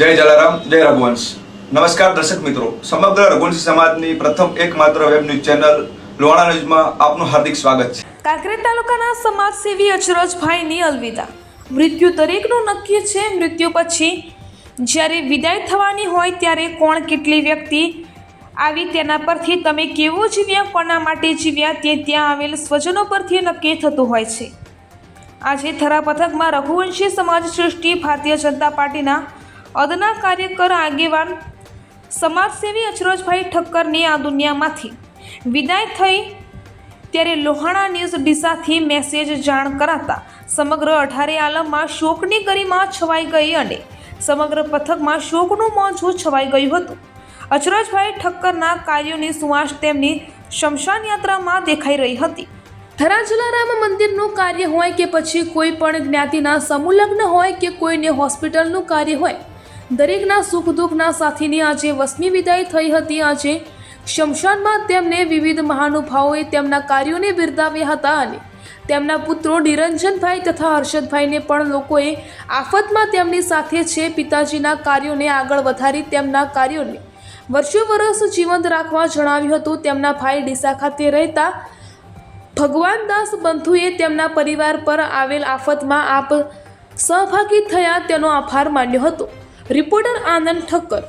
જય જલારામ, જય રઘુવંશ. નમસ્કાર દર્શક મિત્રો. સમગ્ર રઘુવંશી સમાજની પ્રથમ એકમાત્ર વેબ ન્યૂઝ ચેનલ લોણા ન્યૂઝમાં આપનું હાર્દિક સ્વાગત છે. કાંકરેજ તાલુકાના સમાજસેવી અચરજભાઈની અલવિદા. મૃત્યુ દરેકનું નક્કી છે, મૃત્યુ પછી જ્યારે વિદાય થવાની હોય ત્યારે કોણ કેટલી વ્યક્તિ આવી તેના પરથી તમે કેવો જીવ્યા, કોના માટે જીવ્યા તે ત્યાં આવેલ સ્વજનો પરથી નક્કી થતું હોય છે. આજે થરા પથકમાં રઘુવંશી સમાજ સૃષ્ટિ ભારતીય જનતા પાર્ટીના અદના કાર્યકર આગેવાન સમાજસેવી અચરજભાઈ ઠક્કરની આ દુનિયામાંથી વિદાય થઈ ત્યારે લોહાણા ન્યૂઝ ડીસાથી મેસેજ જાણ કરાતા સમગ્ર અઢારે આલમમાં શોકની ગરિમા છવાઈ ગઈ અને સમગ્ર પથકમાં શોકનું મોજું છવાઈ ગયું હતું. અચરજભાઈ ઠક્કરના કાર્યોની સુવાસ તેમની શમશાન યાત્રામાં દેખાઈ રહી હતી. ધરાજલા રામ મંદિરનું કાર્ય હોય કે પછી કોઈ પણ જ્ઞાતિના સમૂહલગ્ન હોય કે કોઈને હોસ્પિટલનું કાર્ય હોય દરેકના સુખ દુઃખના સાથીની આજે વસમી વિદાય થઈ હતી. આજે શમશાનમાં તેમને વિવિધ મહાનુભાવોએ તેમના કાર્યોને બિરદાવ્યા હતા અને તેમના પુત્રો નિરંજનભાઈ તથા હર્ષદભાઈને પણ લોકોએ આફતમાં તેમની સાથે છે. પિતાજીના કાર્યોને આગળ વધારી તેમના કાર્યોને વર્ષો વર્ષ જીવંત રાખવા જણાવ્યું હતું. તેમના ભાઈ ડીસા ખાતે રહેતા ભગવાનદાસ બંધુએ તેમના પરિવાર પર આવેલ આફતમાં આપ સહભાગી થયા તેનો આભાર માન્યો હતો. रिपोर्टर आनंद ठक्कर